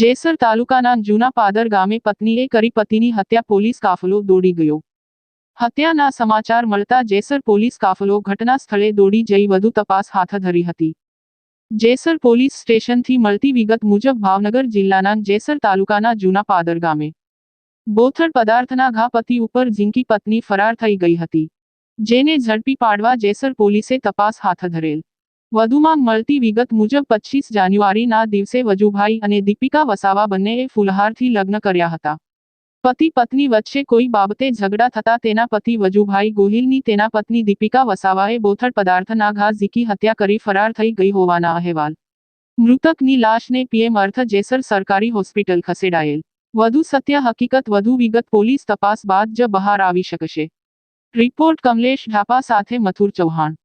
જેસર તાલુકાના જૂના પાદર ગામે પત્નીએ કરી પતિની હત્યા પોલીસ કાફલો દોડી ગયો. હત્યાના સમાચાર મળતા જેસર પોલીસ કાફલો ઘટના સ્થળે દોડી જઈ વધુ તપાસ હાથ ધરી હતી. જેસર પોલીસ સ્ટેશનથી મળતી વિગત મુજબ ભાવનગર જિલ્લાના જેસર તાલુકાના જૂના પાદર ગામે. બોથડ પદાર્થના ઘા પતિ ઉપર ઝીંકી પત્ની ફરાર થઈ ગઈ હતી. જેને ઝડપી પાડવા જેસર પોલીસે તપાસ હાથ ધરેલ. વધુમાં મળતી વિગત મુજબ પચીસ જાન્યુઆરીના દિવસે વજુભાઈ અને દીપિકા વસાવા બંનેએ ફુલહારથી લગ્ન કર્યા હતા. પતિ પત્ની વચ્ચે કોઈ બાબતે ઝઘડા થતા તેના પતિ વજુભાઈ ગોહિલની તેના પત્ની દીપિકા વસાવાએ બોથડ પદાર્થના ઘા ઝીકી હત્યા કરી ફરાર થઈ ગઈ હોવાના અહેવાલ. મૃતકની લાશને પીએમ અર્થ જેસર સરકારી હોસ્પિટલ ખસેડાયેલ. વધુ સત્ય હકીકત વધુ વિગત પોલીસ તપાસ બાદ જ બહાર આવી શકશે. રિપોર્ટ કમલેશ ઢાપા સાથે મથુર ચૌહાણ.